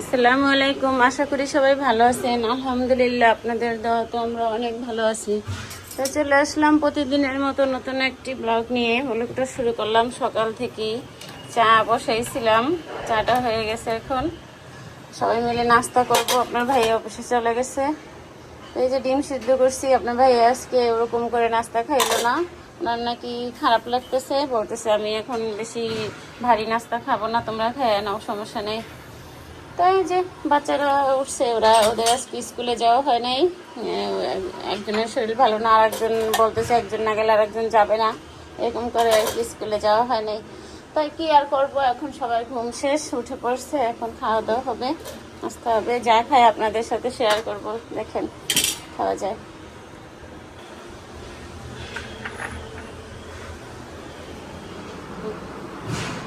আসসালামু আলাইকুম। আশা করি সবাই ভালো আছেন। আলহামদুলিল্লাহ, আপনাদের দোয়া তো আমরা অনেক ভালো আছি। তো চলে আসলাম প্রতিদিনের মতো নতুন একটি ব্লগ নিয়ে। ব্লগটা শুরু করলাম সকাল থেকেই। চা বসাইছিলাম। চাটা হয়ে গেছে এখন। সবাই মিলে নাস্তা করব। আপনার ভাই অফিসে চলে গেছে। এই যে ডিম সিদ্ধ করছি। আপনার ভাই আজকে ওরকম করে নাস্তা খাইলো না। ওনার নাকি খারাপ লাগতেছে। বলতেছে, আমি এখন বেশি ভারী নাস্তা খাব না। তোমরা খেয়ে নাও, সমস্যা নেই। তাই যে বাচ্চারা উঠছে, ওরা ওদের আজকে স্কুলে যাওয়া হয় নাই। একজনের শরীর ভালো না আর একজন বলতেছে একজন না গেলে আর একজন যাবে না। এরকম করে আর কি স্কুলে যাওয়া হয় নাই। তাই কি আর করব? এখন সবাই ঘুম শেষ, উঠে পড়ছে। এখন খাওয়া দাওয়া হবে আসতে হবে। যা খাই আপনাদের সাথে শেয়ার করব। দেখেন, খাওয়া যায়।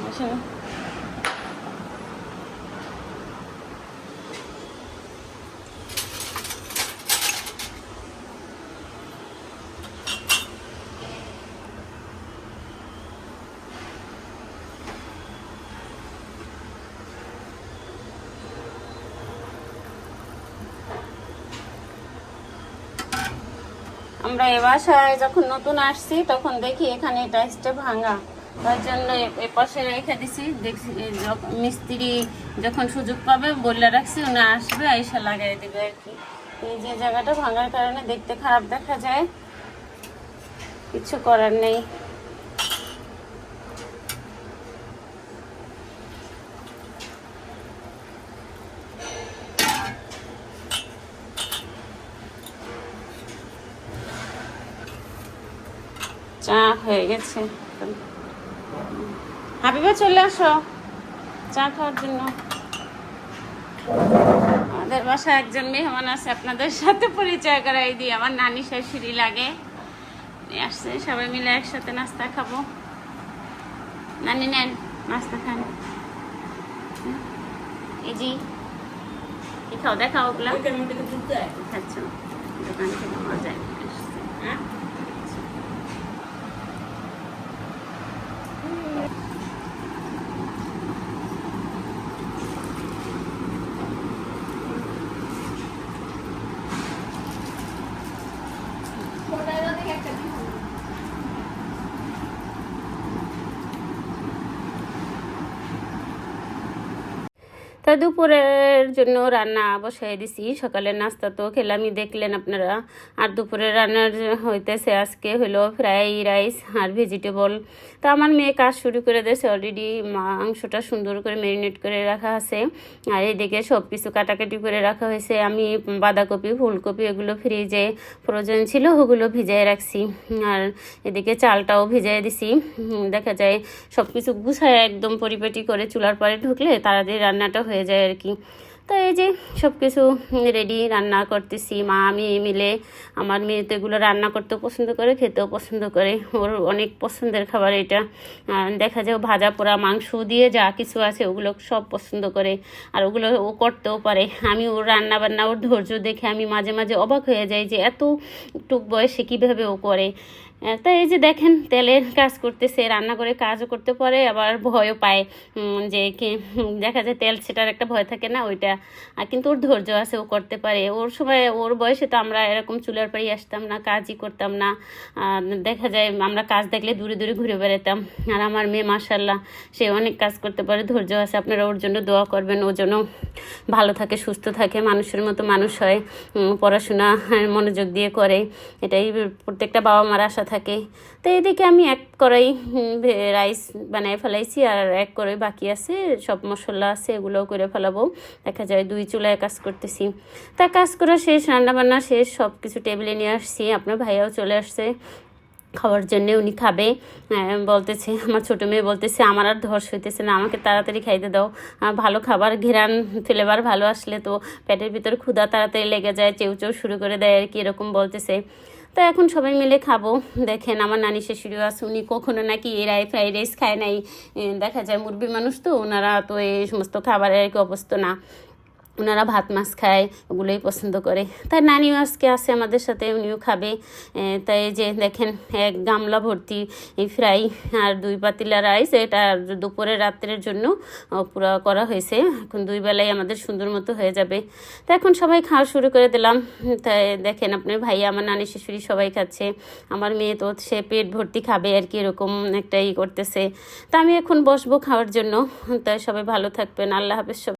আসুন। আমরা এ বাসায় যখন নতুন আসছি, তখন দেখি এখানে টাইসটা ভাঙা। তার জন্য এ- পাশে রেখে দিছি। দেখছি মিস্ত্রি যখন সুযোগ পাবে বললে রাখছি, উনি আসবে, এসে লাগাই দেবে আর কি। এই যে জায়গাটা ভাঙার কারণে দেখতে খারাপ দেখা যায়। কিছু করার নেই। চা হয়ে গেছে। হাবিবা চলে আসো। চা খাওয়ার জন্য। আমাদের বাসায় একজন মেহমান আছে আপনাদের সাথে পরিচয় করাই দিই। আমার নানি শাশুড়ি লাগে। আসছে সবাই মিলে একসাথে নাস্তা খাব। নানি নেন নাস্তা খান। এই জি কি খাও দেখাও ওগুলা। খাচ্ছ দোকান থেকে মজায় আসছে। হ্যাঁ? Thank you. তা দুপুরের জন্য রান্না বসাই দিছি। সকালের নাস্তা তো খেলামই, দেখলেন আপনারা। আর দুপুরের রান্নার হইতেছে আজকে হলো ফ্রাই রাইস আর ভেজিটেবল। তো আমার মেয়ে কাজ শুরু করে দিয়েছে অলরেডি মাংসটা সুন্দর করে ম্যারিনেট করে রাখা আছে। আর এদিকে সব কিছু কাটাকাটি করে রাখা হয়েছে। আমি বাঁধাকপি, ফুলকপি এগুলো ফ্রিজে, ফ্রোজেন ছিল ওগুলো ভিজাই রাখছি। আর এদিকে চালটাও ভিজাই দিছি। দেখা যায় সব কিছু গুছায় একদম পরিপাটি করে চুলার পরে ঢুকলে তাড়াতাড়ি রান্নাটা হয়ে যায় আর কি তো এই যে সব কিছু রেডি রান্না করতেছি। মা, আমি মিলে আমার মেয়ে তো এগুলো রান্না করতেও পছন্দ করে, খেতেও পছন্দ করে। ওর অনেক পছন্দের খাবার এটা। দেখা যায় ভাজা পোড়া, মাংস দিয়ে যা কিছু আছে ওগুলো সব পছন্দ করে। আর ওগুলো ও করতেও পারে। আমি ওর রান্না বান্না ওর ধৈর্য দেখে আমি মাঝে মাঝে অবাক হয়ে যাই যে এত টুক বয়সে কীভাবে ও করে। তা এই যে দেখেন তেলের কাজ করতেছে রান্না করে কাজও করতে পারে আবার ভয়ও পায় যে কি দেখা যায় তেল সেটার একটা ভয় থাকে না ওইটা। কিন্তু ওর ধৈর্য আছে ও করতে পারে। ওর সময় ওর বয়সে তো আমরা এরকম চুলার পাড়ি আসতাম না কাজই করতাম না। দেখা যায় আমরা কাজ দেখলে দূরে দূরে ঘুরে বেড়াতাম। আর আমার মেয়ে মাসাল্লাহ সে অনেক কাজ করতে পারে ধৈর্য আছে আপনারা ওর জন্য দোয়া করবেন ও যেন ভালো থাকে সুস্থ থাকে মানুষের মতো মানুষ হয় পড়াশোনা হ্যাঁ, মনোযোগ দিয়ে করে। এটাই প্রত্যেকটা বাবা মার আশা থাকে। তো এদিকে আমি এক কড়াই রাইস বানাই ফেলাইছি আর এক কড়াই বাকি আছে সব মশলা আছে এগুলোও করে ফেলাবো। দেখা যায় দুই চুলায় কাজ করতেছি। তা কাজ করা শেষ রান্নাবান্না শেষ সব কিছু টেবিলে নিয়ে আসছি। আপনার ভাইয়াও চলে আসছে খাওয়ার জন্য উনি খাবে। হ্যাঁ, বলতেছে আমার ছোটো মেয়ে বলতেছে আমার আর ধর্ষ হইতেছে না আমাকে তাড়াতাড়ি খাইতে দাও। ভালো খাবার ঘেরান ফ্লেভার ভালো আসলে তো পেটের ভিতর ক্ষুধা তাড়াতাড়ি লেগে যায় চেউ চেউ শুরু করে দেয় আর কি এরকম বলতেছে। তো এখন সবাই মিলে খাব। দেখেন আমার নানি শাশুড়িও আছে, উনি কখনো নাকি এরাই ফ্রাইড রাইস খায় নাই। দেখা যায় মুরব্বী মানুষ তো, ওনারা তো এই সমস্ত খাবারের কি অবস্থা না। ওনারা ভাত মাছ খায়, ওগুলোই পছন্দ করে। তাই নানিও আজকে আছে আমাদের সাথে, উনিও খাবে। তাই যে দেখেন, এক গামলা ভর্তি ফ্রাই আর দুই পাতিলা রাইস, এটা দুপুরে রাত্রের জন্য পুরো করা হয়েছে। এখন দুই বেলায় আমাদের সুন্দর মতো হয়ে যাবে। তো এখন সবাই খাওয়া শুরু করে দিলাম। তাই দেখেন, আপনার ভাই, আমার নানি শাশুড়ি সবাই খাচ্ছে। আমার মেয়ে তো সে পেট ভর্তি খাবে আর কি, এরকম একটা ই করতেছে। তা আমি এখন বসবো খাওয়ার জন্য। তাই সবাই ভালো থাকবেন। আল্লাহ হাফেজ